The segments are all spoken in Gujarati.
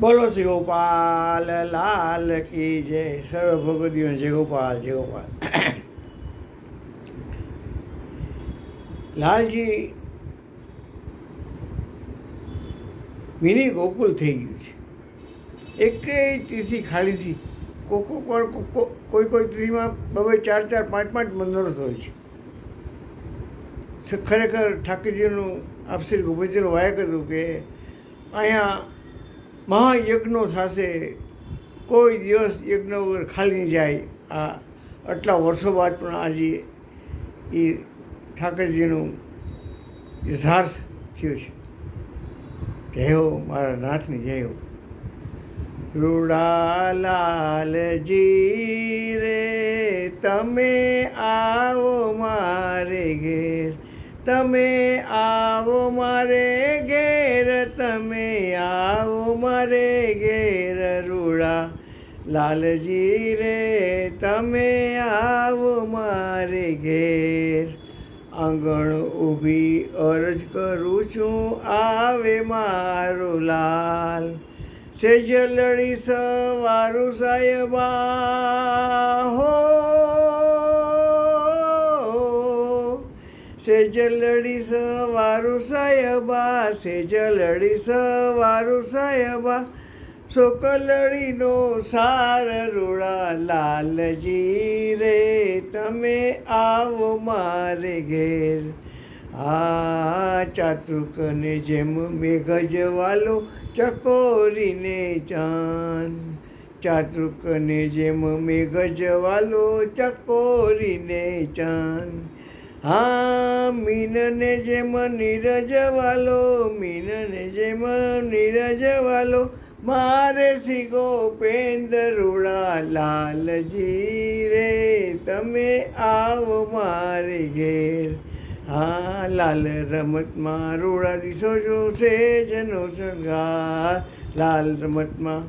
બોલો શ્રી ગોપાલ લાલ કી જય. સર્વ ભગવદીઓ જય ગોપાલ જય ગોપાલ લાલજી મિની ગોકુલ થઈ ગયું છે. એકેય તીસી વાર કોક- કોક- કોઈ કોઈ ત્રીમાં બબે ચાર ચાર, પાંચ પાંચ મંદિરો હોય છે. ખરેખર ઠાકરજીનું આપશ્રી ગોપીજીનું વાયક હતું કે અહીંયા મહાયજ્ઞો થશે. કોઈ દિવસ યજ્ઞ વગર ખાલી જાય. આ આટલા વર્ષો બાદ પણ આજે એ ઠાકરજીનું યથાર્થ થયું છે. જય હો મારા નાથની, જય હો. રૂડાલાલજી રે, તમે આવો મારે ઘેર તમે આવો મારે ઘેર, તમે આવો મારે ઘેર રૂડા. લાલજી રે, તમે આવો મારે ઘેર. આંગણ ઊભી અરજ કરું છું, આવે મારો લાલ. સેજલણી સવારું સાહેબા, હો સેજ લડી સવારું સાહેબા સેજલડી સવારું સાહેબા સોકલડીનો સાર રૂડા લાલજી રે, તમે આવો મારે ઘેર. આ ચાતુકને જેમ મેઘજવાલો ચકોરીને ચાન. ચાતુકને જેમ મેઘજવાલો ચકોરીને ચાન. હા, મીનને જેમ નીરજ વાલો, મીનને જેમ નીરજ વાલો, મારે સી ગોપેન્દ્રુડા લાલજી રે, તમે આવો મારે ઘેર. હા, લાલ રમતમાં રૂડા દિશો જો છે જનો શણગાર. લાલ રમતમાં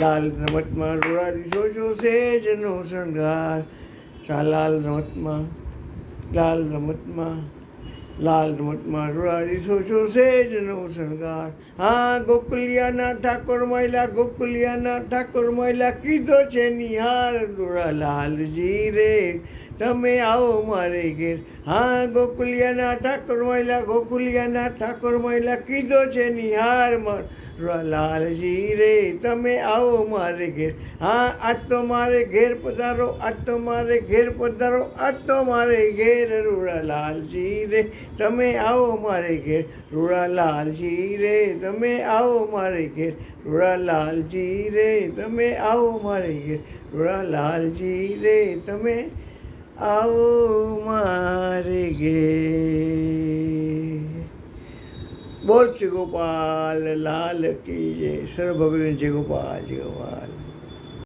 લાલ રમતમાં રૂડા દિશો જો છે જનો શણગાર. લાલ રમતમાં લાલ રમતમાં લાલ રમતમાં રૂડા દિશો છો છે જનો શણગાર. હા, ગોકુલિયાના ઠાકોર મહિલા, ગોકુલિયાના ઠાકોર મહિલા કીધો છે નિહાર દોરા લાલજી રે. તમે આવો મારે ઘેર. હા, ગોકુલિયાના ઠાકોર મહિલા, ગોકુલિયાના ઠાકોર મહિલા, કીધો છે નિહાર માર. લાલજી રે, તમે આવો મારે ઘેર. હા, આજ તો મારે ઘેર પધારો, આજ તો મારે ઘેર પધારો, આજ તો મારે ઘેર રૂડા લાલજી રે, તમે આવો મારે ઘેર. રૂડા લાલજી રે, તમે આવો મારે ઘેર. રૂડા લાલજી રે, તમે આવો મારે ઘેર. રૂડા લાલજી રે, તમે આવો મારે ગે બોલ છે ગોપાલ, લાલ કી જય. સર્વ ભગવાન જય ગોપાલ જય ગોપાલ.